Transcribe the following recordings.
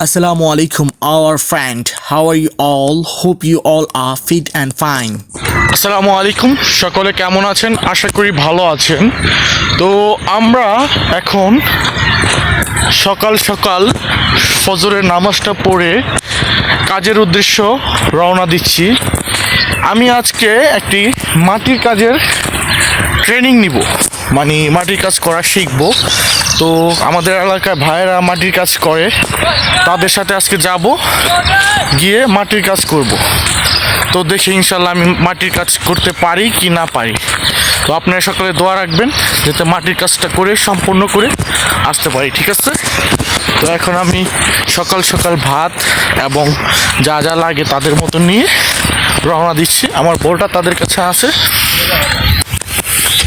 Assalamu alaikum, our friend. How are you all? Hope you all are fit and fine. আসসালামু আলাইকুম সকলে কেমন আছেন আশা করি ভালো আছেন তো আমরা এখন সকাল সকাল ফজরের নামাজটা পড়ে কাজের উদ্দেশ্য রওনা দিচ্ছি আমি আজকে একটি মাটির কাজের ট্রেনিং নিব মানে মাটির কাজ করা শিখব। তো আমাদের এলাকায় ভাইয়েরা মাটির কাজ করে। তাদের সাথে আজকে যাব, গিয়ে মাটির কাজ করব। তো দেখি ইনশাল্লাহ আমি মাটির কাজ করতে পারি কি না পারি। তো আপনারা সকলে দোয়া রাখবেন, যাতে মাটির কাজটা করে, সম্পূর্ণ করে আসতে পারি, ঠিক আছে? তো এখন আমি সকাল সকাল ভাত এবং যা যা লাগে তাদের মতো নিয়ে রওনা দিচ্ছি। আমার বলটা তাদের কাছে আছে।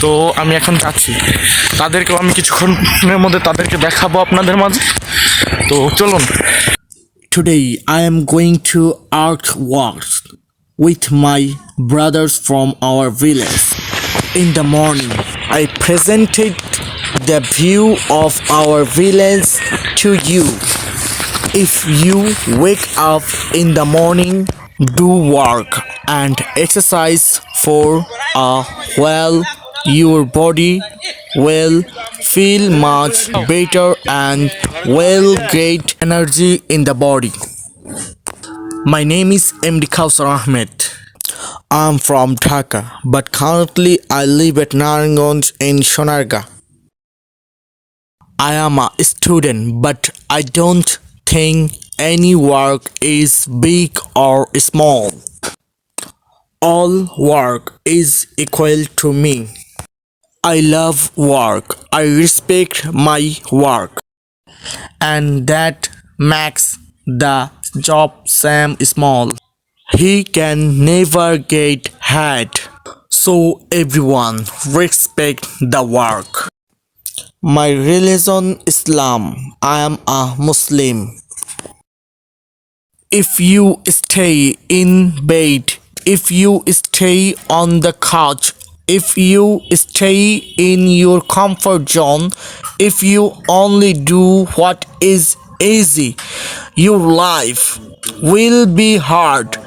তো আমি এখন যাচ্ছি তাদেরকেও আমি কিছুক্ষণের মধ্যে তাদেরকে দেখাবো আপনাদের মাঝে তো চলুন Today I am going to artworks with my brothers from our village. In the morning, I presented the view of our village to you. If you wake up in the morning, do work and exercise for a while, your body will feel much better and will get energy in the body. My name is MD Kausar Ahmed. I'm from Dhaka, but currently I live at Naranganj in Sonarga. I am a student, but I don't think any work is big or small. All work is equal to me. I love work. I respect my work. And that makes the job Sam small. He can never get ahead. So everyone respect the work. My religion Islam. I am a Muslim. If you stay in bed, if you stay on the couch, if you stay in your comfort zone, if you only do what is easy, your life will be hard.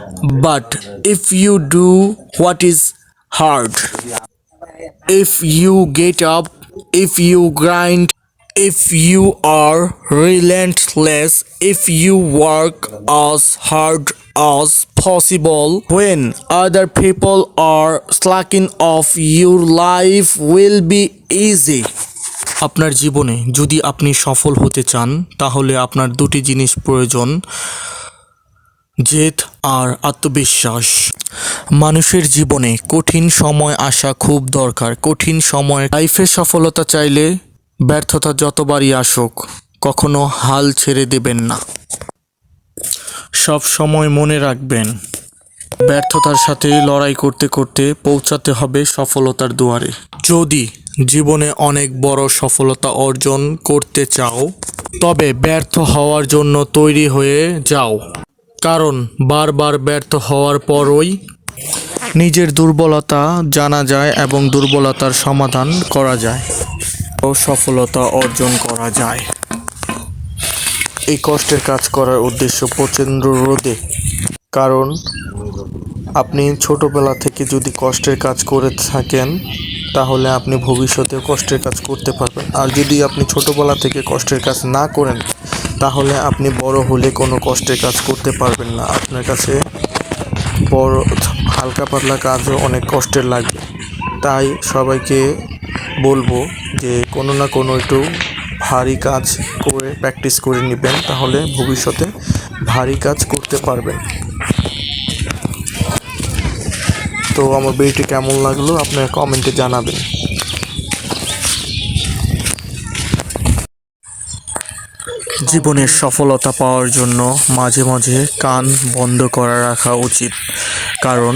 But if you do what is hard, if you get up, if you grind, if you are relentless, if you work as hard as possible, when other people are slacking off, your life will be easy. আপনার জীবনে যদি আপনি সফল হতে চান তাহলে আপনার দুটি জিনিস প্রয়োজন জেদ আর আত্মবিশ্বাস। মানুষের জীবনে কঠিন সময় আসা খুব দরকার। কঠিন সময় লাইফে সফলতা চাইলে ব্যর্থতা যতবারই আসুক কখনো হাল ছেড়ে দেবেন না। সব সময় মনে রাখবেন, ব্যর্থতার সাথে লড়াই করতে করতে পৌঁছাতে হবে সফলতার দুয়ারে। যদি জীবনে অনেক বড় সফলতা অর্জন করতে চাও, তবে ব্যর্থ হওয়ার জন্য তৈরি হয়ে যাও। কারণ বারবার ব্যর্থ হওয়ার পরই নিজের দুর্বলতা জানা যায় এবং দুর্বলতার সমাধান করা যায়। ও সফলতা অর্জন করা যায়। এই কষ্টের কাজ করার উদ্দেশ্য প্রচণ্ড রোদে। কারণ, আপনি ছোটবেলা থেকে যদি কষ্টের কাজ করে থাকেন, তাহলে আপনি ভবিষ্যতে কষ্টের কাজ করতে পারবেন। আর যদি আপনি ছোটবেলা থেকে কষ্টের কাজ না করেন, তাহলে আপনি বড় হলে কোনো কষ্টের কাজ করতে পারবেন না। আপনার কাছে বড়, হালকা পাতলা কাজও অনেক কষ্টের লাগবে। তাই সবাইকে বলব যে কোনো না কোনো একটু ভারী কাজ করে প্র্যাকটিস করে নেবেন, তাহলে ভবিষ্যতে ভারী কাজ করতে পারবেন। তো আমার ভিডিওটি কেমন লাগল আপনার কমেন্টে জানাবেন। জীবনের সফলতা পাওয়ার জন্য মাঝে মাঝে কান বন্ধ করা রাখা উচিত, কারণ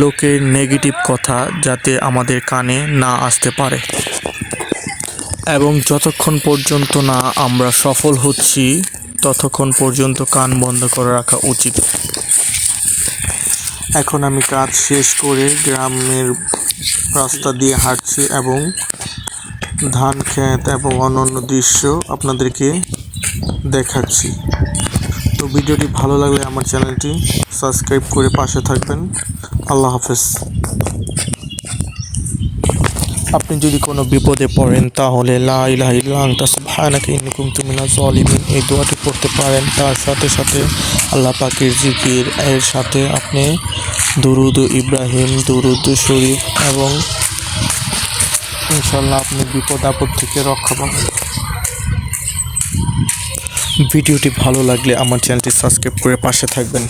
লোকের নেগেটিভ কথা যাতে আমাদের কানে না আসতে পারে। এবং যতক্ষণ পর্যন্ত না আমরা সফল হচ্ছি, ততক্ষণ পর্যন্ত কান বন্ধ করে রাখা উচিত। এখন আমি কাজ শেষ করে গ্রামের রাস্তা দিয়ে হাঁটছি এবং ধান ক্ষেত এবং অন্যান্য দৃশ্য আপনাদেরকে দেখাচ্ছি। তো ভিডিওটি ভালো লাগলে আমার চ্যানেলটি সাবস্ক্রাইব করে পাশে থাকবেন। আল্লাহ হাফেজ। আপনি যদি কোনো বিপদে পড়েন, তাহলে এই দোয়াটি পড়তে পারেন। তার সাথে সাথে আল্লাহ পাকের জিকির, এর সাথে আপনি দুরুদ ইব্রাহিম, দুরুদ শরীফ এবং ইনশাল্লাহ আপনি বিপদ, আপদ থেকে রক্ষা পাবেন। ভিডিওটি ভালো লাগলে আমার চ্যানেলটি সাবস্ক্রাইব করে পাশে থাকবেন।